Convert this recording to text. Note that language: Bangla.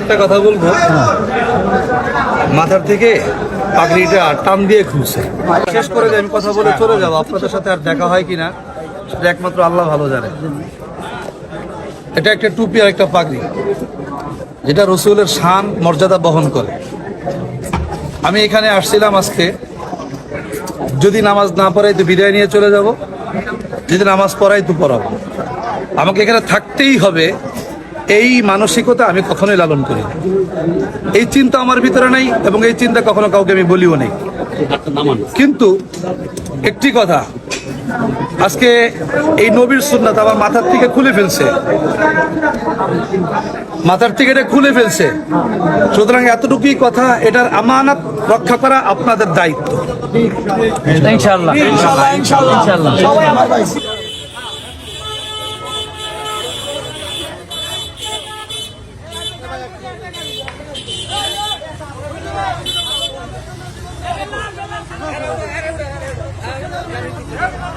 একটা কথা বলব। মাথার থেকে পাগড়িটা টান দিয়ে খুলছে। শেষ করে আমি কথা বলে চলে যাব। আপনাদের সাথে আর দেখা হয় কিনা, সেটা একমাত্র আল্লাহ ভালো জানে। এটা একটা টুপি আর একটা পাগড়ি, যেটা রসুলের শান, মর্যাদা বহন করে। আমি এখানে আসছিলাম আজকে। যদি নামাজ না পড়াই তো বিদায় নিয়ে চলে যাব, যদি নামাজ পড়াই তো পড়াবো। আমাকে এখানে থাকতেই হবে। এই মানসিকতা আমি কখনোই লালন করি এই চিন্তা আমার ভিতরে নাই এবং এই চিন্তা কখনো কাউকে আমি বলিও নেই। কিন্তু একটি কথা আজকে এই নবীর সুন্নাত আমার মাথার থেকে খুলে ফেলছে। মাথার থেকে এটা খুলে ফেলছে। সুতরাং এতটুকুই কথা এটার আমানত রক্ষা করা আপনাদের দায়িত্ব। ইনশাআল্লাহ Thank you.